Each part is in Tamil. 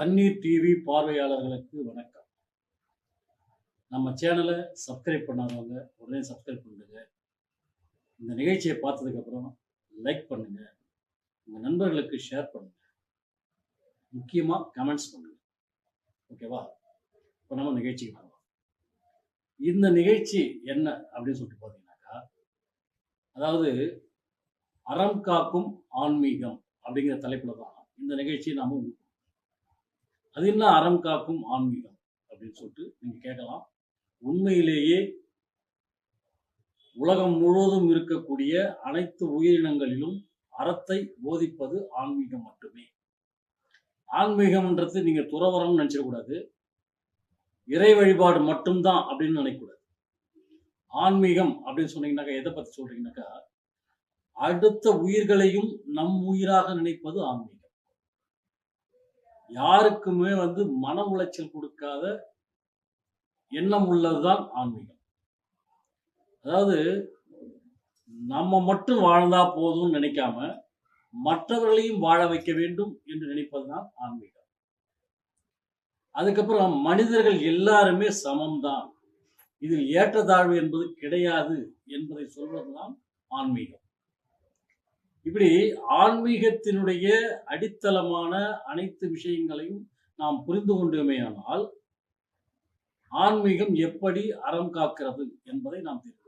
தண்ணீர் டிவி பார்வையாளர்களுக்கு வணக்கம். நம்ம சேனலை சப்ஸ்கிரைப் பண்ணாதவங்க உடனே சப்ஸ்கிரைப் பண்ணுங்க. இந்த நிகழ்ச்சியை பார்த்ததுக்கப்புறம் லைக் பண்ணுங்க. உங்கள் நண்பர்களுக்கு ஷேர் பண்ணுங்க. முக்கியமாக கமெண்ட்ஸ் பண்ணுங்க. ஓகேவா? இப்போ நம்ம நிகழ்ச்சிக்கு வரலாம் இந்த நிகழ்ச்சி என்ன அப்படின்னு சொல்லிட்டு பார்த்தீங்கன்னாக்கா அதாவது அறம் காக்கும் ஆன்மீகம் அப்படிங்கிற தலைப்பில் தான் இந்த நிகழ்ச்சியை நாம அது என்ன அறம் காக்கும் ஆன்மீகம் அப்படின்னு சொல்லிட்டு நீங்க கேட்கலாம். உண்மையிலேயே உலகம் முழுவதும் இருக்கக்கூடிய அனைத்து உயிரினங்களிலும் அறத்தை போதிப்பது ஆன்மீகம் மட்டுமே. ஆன்மீகம்ன்றது நீங்க துறவரம்னு நினைச்சிடக்கூடாது இறை வழிபாடு மட்டும்தான் அப்படின்னு நினைக்கக்கூடாது ஆன்மீகம் அப்படின்னு சொன்னீங்கன்னாக்கா எதை பத்தி சொல்றீங்கன்னாக்கா அடுத்த உயிர்களையும் நம் உயிராக நினைப்பது ஆன்மீகம். யாருக்குமே வந்து மன உளைச்சல் கொடுக்காத எண்ணம் உள்ளதுதான் ஆன்மீகம். அதாவது நம்ம மட்டும் வாழ்ந்தா போதும்னு நினைக்காம மற்றவர்களையும் வாழ வைக்க வேண்டும் என்று நினைப்பதுதான் ஆன்மீகம். அதுக்கப்புறம் மனிதர்கள் எல்லாருமே சமம்தான். இதில் ஏற்றத்தாழ்வு என்பது கிடையாது என்பதை சொல்வதுதான் ஆன்மீகம். இப்படி ஆன்மீகத்தினுடைய அடித்தளமான அனைத்து விஷயங்களையும் நாம் புரிந்து கொண்டோமேயானால் ஆன்மீகம் எப்படி அறம் காக்கிறது என்பதை நாம் தெரிந்து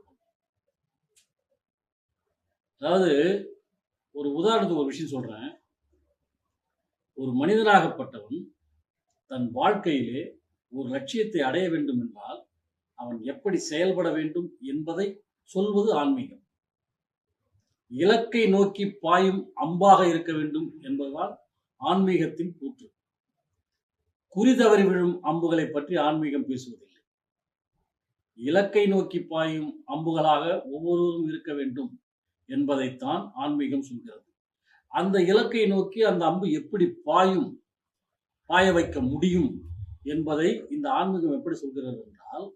அதாவது ஒரு உதாரணத்துக்கு ஒரு விஷயம் சொல்றேன். ஒரு மனிதனாகப்பட்டவன் தன் வாழ்க்கையிலே ஒரு லட்சியத்தை அடைய வேண்டும் என்றால் அவன் எப்படி செயல்பட வேண்டும் என்பதை சொல்வது ஆன்மீகம். இலக்கை நோக்கி பாயும் அம்பாக இருக்க வேண்டும் என்பதுதான் ஆன்மீகத்தின் கூற்று. குறி தவறி விழும் அம்புகளை பற்றி ஆன்மீகம் பேசுவதில்லை. இலக்கை நோக்கி பாயும் அம்புகளாக ஒவ்வொருவரும் இருக்க வேண்டும் என்பதைத்தான் ஆன்மீகம் சொல்கிறது. அந்த இலக்கை நோக்கி அந்த அம்பு எப்படி பாயும் பாய வைக்க முடியும் என்பதை இந்த ஆன்மீகம் எப்படி சொல்கிறது என்றால்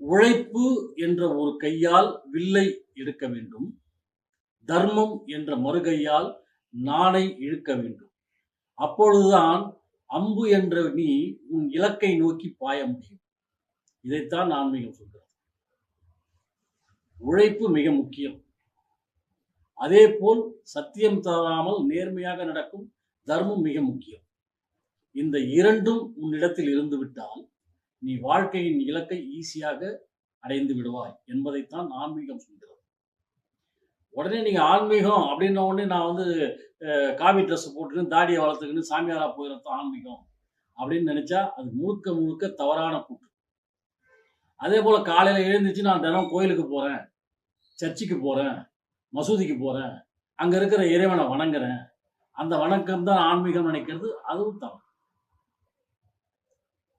உழைப்பு என்ற ஒரு கையால் வில்லை எடுக்க வேண்டும். தர்மம் என்ற மறுகையால் நாணை இழுக்க வேண்டும். அப்பொழுதுதான் அம்பு என்ற நீ உன் இலக்கை நோக்கி பாய முடியும். இதைத்தான் ஆன்மீகம் சொல்கிறது உழைப்பு மிக முக்கியம். அதே போல் சத்தியம் தவறாமல் நேர்மையாக நடக்கும் தர்மம் மிக முக்கியம். இந்த இரண்டும் உன்னிடத்தில் இருந்துவிட்டால் நீ வாழ்க்கையின் இலக்கை ஈஸியாக அடைந்து விடுவாய் என்பதைத்தான் ஆன்மீகம் சொல்கிறது. உடனே நீங்கள் ஆன்மீகம் அப்படின்ன உடனே நான் வந்து காவி ட்ரெஸ் போட்டுன்னு தாடியை வளர்த்துக்கின்னு சாமியாரா போயிடறது ஆன்மீகம் அப்படின்னு நினைச்சா அது முழுக்க முழுக்க தவறான கூட்டு அதே போல காலையில எழுந்துச்சு நான் தினம் கோயிலுக்கு போறேன் சர்ச்சுக்கு போறேன் மசூதிக்கு போறேன் அங்க இருக்கிற இறைவனை வணங்குறேன். அந்த வணக்கம் தான் ஆன்மீகம் நினைக்கிறது அதுவும் தவறு.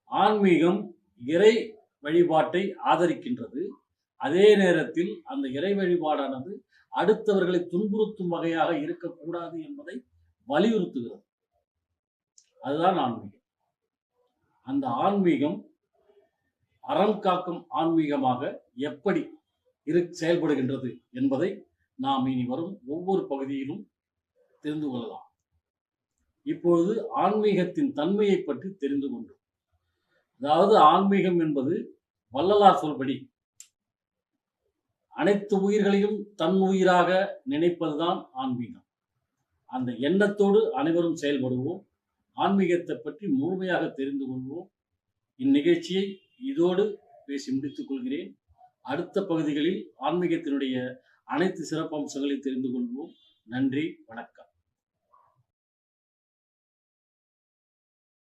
ஆன்மீகம் இறை வழிபாட்டை ஆதரிக்கின்றது. அதே நேரத்தில் அந்த இறை வழிபாடானது அடுத்தவர்களை துன்புறுத்தும் வகையாக இருக்கக்கூடாது என்பதை வலியுறுத்துகிறது. அதுதான் ஆன்மீகம். அந்த ஆன்மீகம் அறம் காக்கும் ஆன்மீகமாக எப்படி இரு செயல்படுகின்றது என்பதை நாம் இனி வரும் ஒவ்வொரு பகுதியிலும் தெரிந்து கொள்ளலாம். இப்பொழுது ஆன்மீகத்தின் தன்மையை பற்றி தெரிந்து கொண்டோம். அதாவது ஆன்மீகம் என்பது வள்ளலார் சொல்படி அனைத்து உயிர்களையும் தன் உயிராக நினைப்பதுதான் ஆன்மீகம். அந்த எண்ணத்தோடு அனைவரும் செயல்படுவோம். ஆன்மீகத்தை பற்றி முழுமையாக தெரிந்து கொள்வோம். இந்நிகழ்ச்சியை இதோடு பேசி முடித்துக் கொள்கிறேன். அடுத்த பகுதிகளில் ஆன்மீகத்தினுடைய அனைத்து சிறப்பம்சங்களையும் தெரிந்து கொள்வோம். நன்றி வணக்கம்.